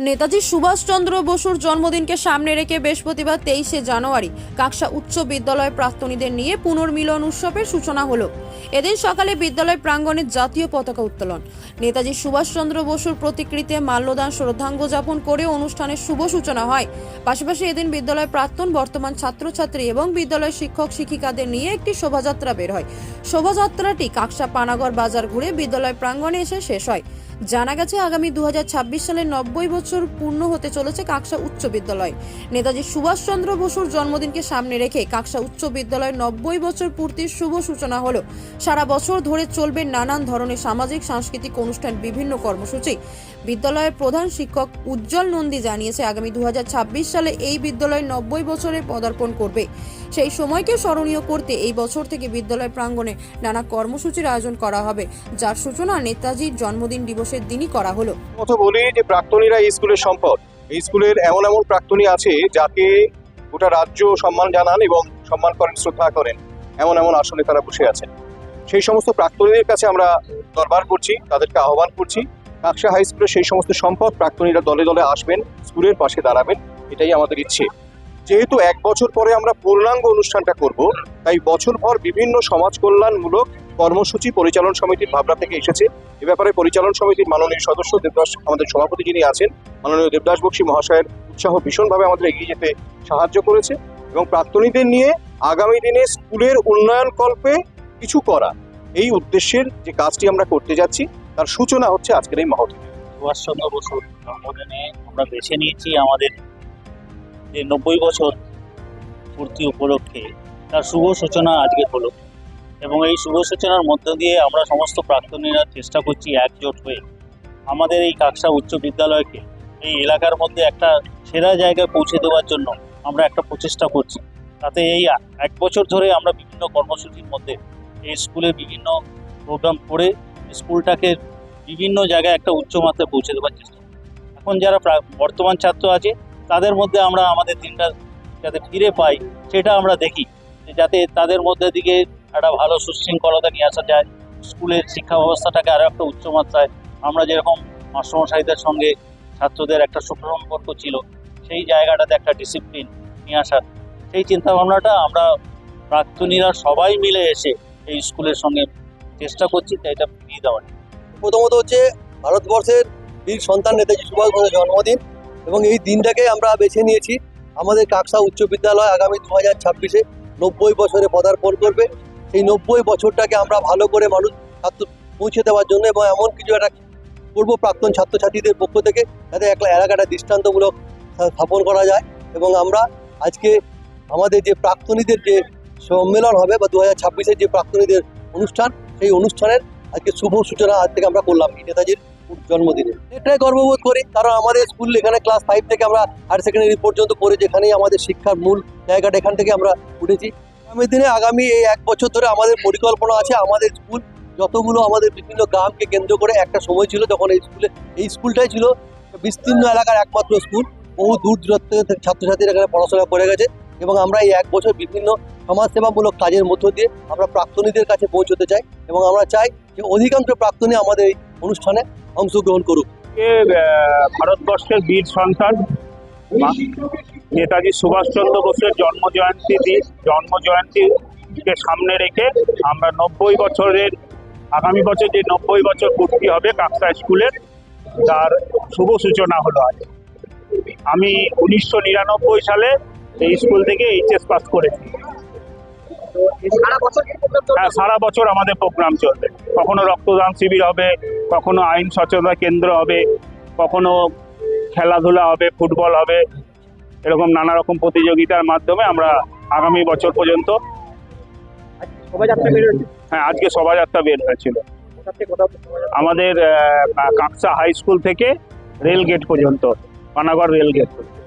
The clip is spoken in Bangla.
নেতাজি সুভাষচন্দ্র বসুর জন্মদিনকে সামনে রেখে বৃহস্পতিবার তেইশে জানুয়ারি কাকসা উচ্চ বিদ্যালয় প্রাক্তনীদের নিয়ে পুনর্মিলন উৎসবের সূচনা হলো। এদিন সকালে বিদ্যালয় প্রাঙ্গণে জাতীয় পতাকা উত্তোলন। নেতাজি সুভাষচন্দ্র বসুর প্রতিকৃতিতে মাল্যদান শ্রদ্ধাঙ্গ যাপন করে অনুষ্ঠানের শুভ সূচনা হয়। পাশাপাশি এদিন বিদ্যালয় প্রাক্তন বর্তমান ছাত্রছাত্রী এবং বিদ্যালয় শিক্ষক শিক্ষিকাদের নিয়ে একটি শোভাযাত্রা বের হয়। শোভাযাত্রাটি কাকসা পানাগড় বাজার ঘুরে বিদ্যালয় প্রাঙ্গণে এসে শেষ হয়। জানা গেছে আগামী দু হাজার ছাব্বিশ সালে নব্বই বছর পূর্ণ হতে চলেছে কাকসা উচ্চ বিদ্যালয়। নেতাজি সুভাষচন্দ্র বসুর জন্মদিনকে সামনে রেখে কাকসা উচ্চ বিদ্যালয় নব্বই বছর পূর্তির শুভ সূচনা হলো। সারা বছর ধরে চলবে নানান ধরনের সামাজিক, সাংস্কৃতিক অনুষ্ঠান, বিভিন্ন কর্মসূচি। বিদ্যালয়ের প্রধান শিক্ষক উজ্জ্বল নন্দী জানিয়েছে, আগামী দু হাজার ছাব্বিশ সালে এই বিদ্যালয় নব্বই বছরে পদার্পণ করবে। সেই সময়কে স্মরণীয় করতে এই বছর থেকে বিদ্যালয় প্রাঙ্গণে নানা কর্মসূচির আয়োজন করা হবে, যার সূচনা নেতাজির জন্মদিন দিবসের দিনই করা হলো। কথা বলি যে প্রাক্তনীরা এই স্কুলের সম্পদ। এই স্কুলের এমন এমন প্রাক্তনী আছে যাকে গোটা রাজ্য সম্মান জানান এবং সম্মান করেন, শ্রদ্ধা করেন, এমন এমন আসনে তারা বসে আছেন। সেই সমস্ত প্রাক্তনীদের কাছে আমরা দরবার করছি, তাদেরকে আহ্বান করছি। কাকসা হাই স্কুলের সেই সমস্ত সম্পদ প্রাক্তনীরা দলে দলে আসবেন, স্কুলের পাশে দাঁড়াবেন, এটাই আমাদের ইচ্ছে। যেহেতু এক বছর পরে আমরা পূর্ণাঙ্গ অনুষ্ঠানটা করব, তাই বছরভর বিভিন্ন সমাজ কল্যাণমূলক কর্মসূচি পরিচালন সমিতির ভাবনা থেকে এসেছে এ ব্যাপারে পরিচালন সমিতির মাননীয় সদস্য দেবদাস, আমাদের সভাপতি যিনি আছেন, মাননীয় দেবদাস বক্সী মহাশয়ের উৎসাহ ভীষণভাবে আমাদের এগিয়ে যেতে সাহায্য করেছে এবং প্রাক্তনীদের নিয়ে আগামী দিনে স্কুলের উন্নয়ন কল্পে কিছু করা, এই উদ্দেশ্যের যে কাজটি আমরা করতে যাচ্ছি, তার সূচনা হচ্ছে আজকের এই মহৎ। সুভাষচন্দ্র বসুর জন্মদিনে আমরা বেছে নিয়েছি আমাদের যে নব্বই বছর পূর্তি উপলক্ষে তার শুভ সূচনা আজকে হলো এবং এই শুভ সূচনার মধ্য দিয়ে আমরা সমস্ত প্রাক্তনীরা চেষ্টা করছি একজোট হয়ে আমাদের এই কাকসা উচ্চ বিদ্যালয়কে এই এলাকার মধ্যে একটা সেরা জায়গায় পৌঁছে দেওয়ার জন্য আমরা একটা প্রচেষ্টা করছি তাতে এই এক বছর ধরে আমরা বিভিন্ন কর্মসূচির মধ্যে এই স্কুলে বিভিন্ন প্রোগ্রাম করে স্কুলটাকে বিভিন্ন জায়গায় একটা উচ্চ মাত্রায় পৌঁছে দেওয়ার চেষ্টা। এখন যারা বর্তমান ছাত্র আছে তাদের মধ্যে আমরা আমাদের দিনটা যাতে ফিরে পাই, সেটা আমরা দেখি। যাতে তাদের মধ্যে দিকে একটা ভালো সুশৃঙ্খলতা নিয়ে আসা যায়, স্কুলের শিক্ষা ব্যবস্থাটাকে আরও একটা উচ্চমাত্রায় আমরা যেরকম মাস্টারমশাইদের সঙ্গে ছাত্রদের একটা সুসম্পর্ক ছিল, সেই জায়গাটাতে একটা ডিসিপ্লিন নিয়ে আসার সেই চিন্তা ভাবনাটা আমরা প্রাক্তনীরা সবাই মিলে এসে এই স্কুলের সঙ্গে চেষ্টা করছি যে এটা ফিরিয়ে দেওয়ার। প্রথমত হচ্ছে ভারতবর্ষের বীর সন্তান নেতাজি সুভাষ জন্মদিন। এবং এই দিনটাকে আমরা বেছে নিয়েছি। আমাদের কাকসা উচ্চ বিদ্যালয় আগামী দু হাজার ছাব্বিশে নব্বই বছরে পদার্পণ করবে। সেই নব্বই বছরটাকে আমরা ভালো করে মানুষ ছাত্র পৌঁছে দেওয়ার জন্য এবং এমন কিছু একটা পূর্ব প্রাক্তন ছাত্রছাত্রীদের পক্ষ থেকে যাতে একটা এলাকাটা দৃষ্টান্তমূলক স্থাপন করা যায় এবং আমরা আজকে আমাদের যে প্রাক্তনীদের যে সম্মেলন হবে বা দু হাজার ছাব্বিশের যে প্রাক্তনীদের অনুষ্ঠান, সেই অনুষ্ঠানের আজকে শুভ সূচনা আজ থেকে আমরা করলাম। নেতাজির জন্মদিনে। এটাই গর্ববোধ করি। কারণ আমাদের স্কুল এখানে ক্লাস ফাইভ থেকে আমরা হায়ার সেকেন্ডারি পর্যন্ত করে যেখানেই আমাদের শিক্ষার মূল জায়গাটা এখান থেকে আমরা উঠেছি। আগামী দিনে আগামী এই এক বছর ধরে আমাদের পরিকল্পনা আছে আমাদের স্কুল যতগুলো আমাদের বিভিন্ন গ্রামকে কেন্দ্র করে একটা সময় ছিল যখন এই স্কুলে, এই স্কুলটাই ছিল বিস্তীর্ণ এলাকার একমাত্র স্কুল। বহু দূর দূরান্ত থেকে ছাত্রছাত্রীরা এখানে পড়াশোনা করে গেছে এবং আমরা এই এক বছর বিভিন্ন সমাজসেবামূলক কাজের মধ্য দিয়ে আমরা প্রাক্তনীদের কাছে পৌঁছতে চাই এবং আমরা চাই যে অধিকাংশ প্রাক্তনী আমাদের এই অনুষ্ঠানে অংশগ্রহণ করুক। ভারতবর্ষের বীর সন্তান নেতাজি সুভাষচন্দ্র বসুর জন্ম জয়ন্তী দিন জন্ম জয়ন্তীকে সামনে রেখে আমরা নব্বই বছরের আগামী বছর যে নব্বই বছর পূর্তি হবে কাকসা স্কুলের তার শুভ সূচনা হলো আজ। আমি উনিশশো নিরানব্বই সালে এই স্কুল থেকে এইচএস পাস করেছি। হ্যাঁ সারা বছর আমাদের প্রোগ্রাম চলবে। কখনো রক্তদান শিবির হবে কখনো আইন সচেতনতা কেন্দ্র হবে কখনো খেলাধুলা হবে ফুটবল হবে এরকম নানা রকম প্রতিযোগিতার মাধ্যমে আমরা আগামী বছর পর্যন্ত হ্যাঁ আজকে শোভাযাত্রা বের হয়েছিল। আমাদের কাকসা হাই স্কুল থেকে রেল গেট পর্যন্ত পানাগড় রেল গেট পর্যন্ত।